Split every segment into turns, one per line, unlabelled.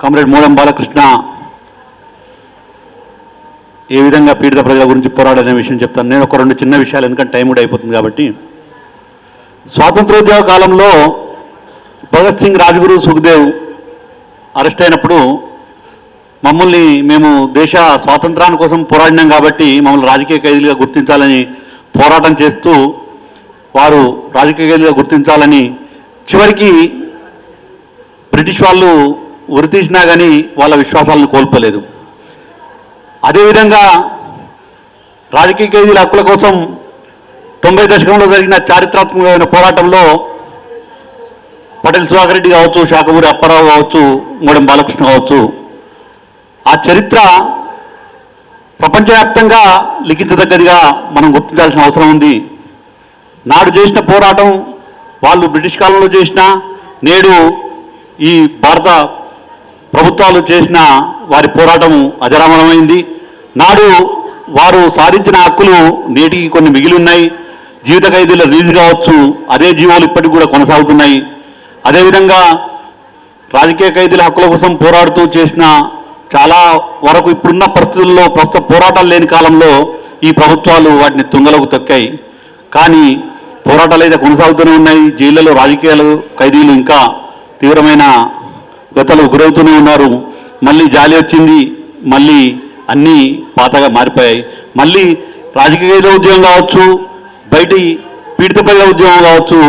Comrade మూలం బాలకృష్ణ ఏ విధంగా పీడిత ప్రజల గురించి పోరాడనే విషయం చెప్తాను. నేను ఒక రెండు చిన్న విషయాలు ఎందుకంటే టైం కూడా అయిపోతుంది కాబట్టి. స్వాతంత్రోద్యమ కాలంలో భగత్ సింగ్ రాజ్గురు సుఖదేవ్ అరెస్ట్ అయినప్పుడు మమ్మల్ని మేము దేశ స్వాతంత్రాన్ని కోసం పోరాడినాం కాబట్టి మమ్మల్ని రాజకీయ ఖైదీలుగా గుర్తించాలని పోరాటం చేస్తూ వారు రాజకీయ ఖైదీలుగా గుర్తించాలని చివరికి బ్రిటిష్ వాళ్ళు ఉరితీసినా కానీ వాళ్ళ విశ్వాసాలను కోల్పోలేదు. అదేవిధంగా రాజకీయ ఖైదీల హక్కుల కోసం తొంభై దశకంలో జరిగిన చారిత్రాత్మకమైన పోరాటంలో పటేల్ సుధాకర్ రెడ్డి కావచ్చు శాఖమూరి అప్పారావు కావచ్చు మూడెం బాలకృష్ణ కావచ్చు ఆ చరిత్ర ప్రపంచవ్యాప్తంగా లిఖించదగ్గదిగా మనం గుర్తించాల్సిన అవసరం ఉంది. నాడు చేసిన పోరాటం వాళ్ళు బ్రిటిష్ కాలంలో చేసిన నేడు ఈ భారత ప్రభుత్వాలు చేసిన వారి పోరాటం అజరామరమైంది. నాడు వారు సాధించిన హక్కులు నేటికి కొన్ని మిగిలి ఉన్నాయి జీవిత ఖైదీల రిలీజ్ కావచ్చు అదే జీవోలు ఇప్పటికి కూడా కొనసాగుతున్నాయి. అదేవిధంగా రాజకీయ ఖైదీల హక్కుల కోసం పోరాడుతూ చేసిన చాలా వరకు ఇప్పుడున్న పరిస్థితుల్లో ప్రస్తుత పోరాటాలు లేని కాలంలో ఈ ప్రభుత్వాలు వాటిని తుంగలకు తొక్కాయి. కానీ పోరాటాలు అయితే కొనసాగుతూనే ఉన్నాయి. జైళ్ళలో రాజకీయాలు ఖైదీలు ఇంకా తీవ్రమైన గతలకు గురవుతూనే ఉన్నారు. మళ్ళీ జాలి వచ్చింది. మళ్ళీ అన్నీ పాతగా మారిపోయాయి. మళ్ళీ రాజకీయ ఉద్యమం కావచ్చు బయటి పీడిత ప్రజల ఉద్యమం కావచ్చు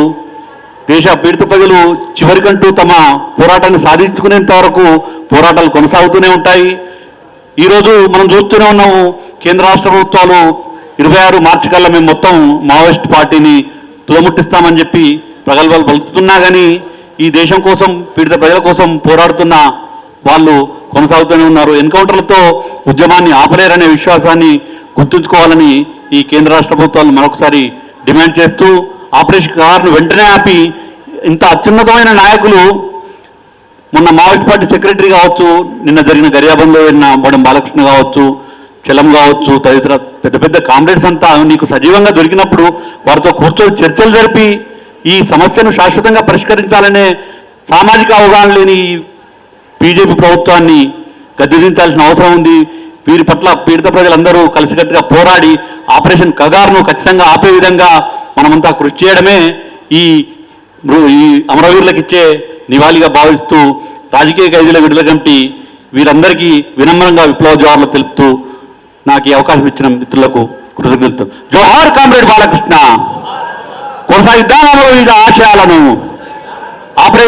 దేశ పీడిత ప్రజలు చివరికంటూ తమ పోరాటాన్ని సాధించుకునేంత వరకు పోరాటాలు కొనసాగుతూనే ఉంటాయి. ఈరోజు మనం చూస్తూనే ఉన్నాము కేంద్ర రాష్ట్ర ప్రభుత్వాలు ఇరవై ఆరు మార్చి కల్లా మేము మొత్తం మావోయిస్ట్ పార్టీని తులముట్టిస్తామని చెప్పి ప్రగల్భాలు పలుకుతున్నా కానీ ఈ దేశం కోసం పీడిత ప్రజల కోసం పోరాడుతున్న వాళ్ళు కొనసాగుతూనే ఉన్నారు. ఎన్కౌంటర్లతో ఉద్యమాన్ని ఆపలేరనే విశ్వాసాన్ని గుర్తుంచుకోవాలని ఈ కేంద్ర రాష్ట్ర ప్రభుత్వాలు మరొకసారి డిమాండ్ చేస్తూ ఆపరేషన్ కార్ను వెంటనే ఆపి ఇంత అత్యున్నతమైన నాయకులు మొన్న మావిట్ పార్టీ సెక్రటరీ కావచ్చు నిన్న జరిగిన గరియాబంలో వెళ్ళిన బడం బాలకృష్ణ కావచ్చు చలం కావచ్చు తదితర పెద్ద పెద్ద కామ్రేడ్స్ అంతా నీకు సజీవంగా దొరికినప్పుడు వారితో కూర్చొని చర్చలు జరిపి ఈ సమస్యను శాశ్వతంగా పరిష్కరించాలనే సామాజిక అవగాహన లేని బీజేపీ ప్రభుత్వాన్ని గద్దెదించాల్సిన అవసరం ఉంది. వీరి పట్ల పీడిత ప్రజలందరూ కలిసికట్టుగా పోరాడి ఆపరేషన్ కగార్ను ఖచ్చితంగా ఆపే విధంగా మనమంతా కృషి చేయడమే ఈ ఈ అమరవీరులకు ఇచ్చే నివాళిగా భావిస్తూ రాజకీయ ఖైదీల విడుదల కమిటీ వీరందరికీ వినమ్రంగా విప్లవ జవాహర్లు తెలుపుతూ నాకు ఈ అవకాశం ఇచ్చిన మిత్రులకు కృతజ్ఞతలు. జోహార్ కామ్రేడ్ బాలకృష్ణ! విధానంలో వివిధ ఆశయాలను ఆపరేషన్